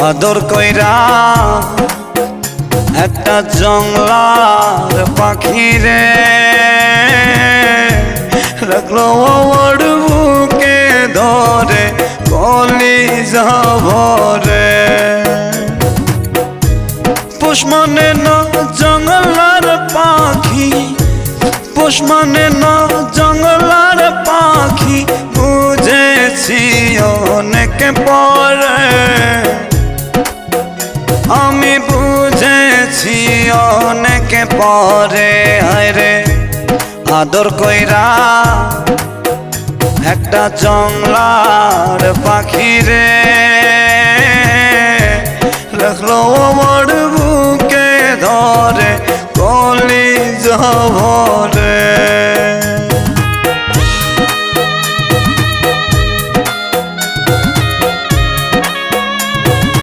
আদর কইরা একটা জংলার পাখি রে। রাখল আমার বুকে ধরে, কলি যাবরে পোষ মানে না জঙ্গলার পাখি পোষ মানে না জঙ্গলার পাখি, বুঝেছি অনেক পরে। বুঝেছি অনেকে পরে আরে আদর কইরা। একটা জংলার পাখিরে রাখল আমার বুকে ধরে কলি যাব